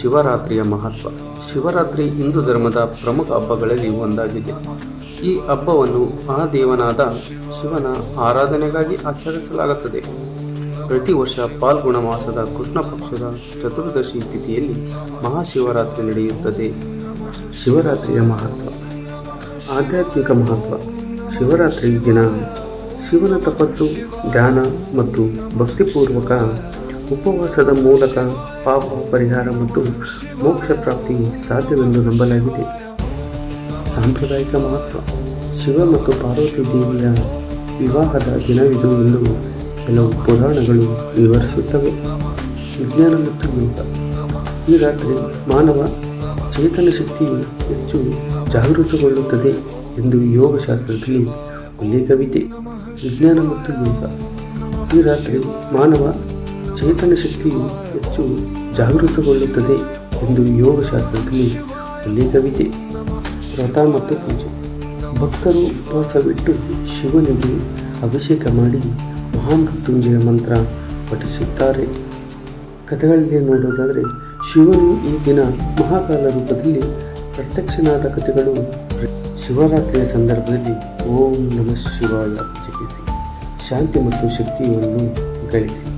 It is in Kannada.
ಶಿವರಾತ್ರಿಯ ಮಹತ್ವ. ಶಿವರಾತ್ರಿ ಹಿಂದೂ ಧರ್ಮದ ಪ್ರಮುಖ ಹಬ್ಬಗಳಲ್ಲಿ ಒಂದಾಗಿದೆ. ಈ ಹಬ್ಬವನ್ನು ಆ ದೇವನಾದ ಶಿವನ ಆರಾಧನೆಗಾಗಿ ಆಚರಿಸಲಾಗುತ್ತದೆ. ಪ್ರತಿ ವರ್ಷ ಪಾಲ್ಗುಣ ಮಾಸದ ಕೃಷ್ಣ ಪಕ್ಷದ ಚತುರ್ದಶಿ ತಿಥಿಯಲ್ಲಿ ಮಹಾಶಿವರಾತ್ರಿ ನಡೆಯುತ್ತದೆ. ಶಿವರಾತ್ರಿಯ ಮಹತ್ವ. ಆಧ್ಯಾತ್ಮಿಕ ಮಹತ್ವ. ಶಿವರಾತ್ರಿ ದಿನ ಶಿವನ ತಪಸ್ಸು, ಧ್ಯಾನ ಮತ್ತು ಭಕ್ತಿಪೂರ್ವಕ ಉಪವಾಸದ ಮೂಲಕ ಪಾಪ, ಪರಿಹಾರ ಮತ್ತು ಮೋಕ್ಷ ಪ್ರಾಪ್ತಿ ಸಾಧ್ಯವೆಂದು ನಂಬಲಾಗಿದೆ. ಸಾಂಪ್ರದಾಯಿಕ ಮಹತ್ವ, ಶಿವ ಮತ್ತು ಪಾರ್ವತಿ ದೇವಿಯ ವಿವಾಹದ ದಿನವಿದು ಎಂದು ಕೆಲವು ಪುರಾಣಗಳು ವಿವರಿಸುತ್ತವೆ. ವಿಜ್ಞಾನ ಮತ್ತು ಯೋಗ. ಈ ರಾತ್ರಿ ಮಾನವ ಚೇತನ ಶಕ್ತಿ ಹೆಚ್ಚು ಜಾಗೃತಗೊಳ್ಳುತ್ತದೆ ಎಂದು ಯೋಗಶಾಸ್ತ್ರದಲ್ಲಿ ಉಲ್ಲೇಖವಿದೆ. ವಿಜ್ಞಾನ ಮತ್ತು ಯೋಗ. ಈ ರಾತ್ರಿ ಮಾನವ ಚೇತನ ಶಕ್ತಿಯು ಹೆಚ್ಚು ಜಾಗೃತಗೊಳ್ಳುತ್ತದೆ ಎಂದು ಯೋಗಶಾಸ್ತ್ರದಲ್ಲಿ ಉಲ್ಲೇಖವಿದೆ. ವ್ರತ ಮತ್ತು ಪೂಜೆ. ಭಕ್ತರು ಉಪವಾಸವಿಟ್ಟು ಶಿವನಿಗೆ ಅಭಿಷೇಕ ಮಾಡಿ ಮಹಾಮೃತ್ಯುಂಜಯ ಮಂತ್ರ ಪಠಿಸುತ್ತಾರೆ. ಕಥೆಗಳಲ್ಲಿ ನೋಡೋದಾದರೆ, ಶಿವನು ಈ ದಿನ ಮಹಾಕಾಲ ರೂಪದಲ್ಲಿ ಪ್ರತ್ಯಕ್ಷನಾದ ಕಥೆಗಳು ಶಿವರಾತ್ರಿಯ ಸಂದರ್ಭದಲ್ಲಿ ಓಂ ನಮಃ ಶಿವಾಯ ಜಪಿಸಿ, ಶಾಂತಿ ಮತ್ತು ಶಕ್ತಿಯನ್ನು ಗಳಿಸಿ.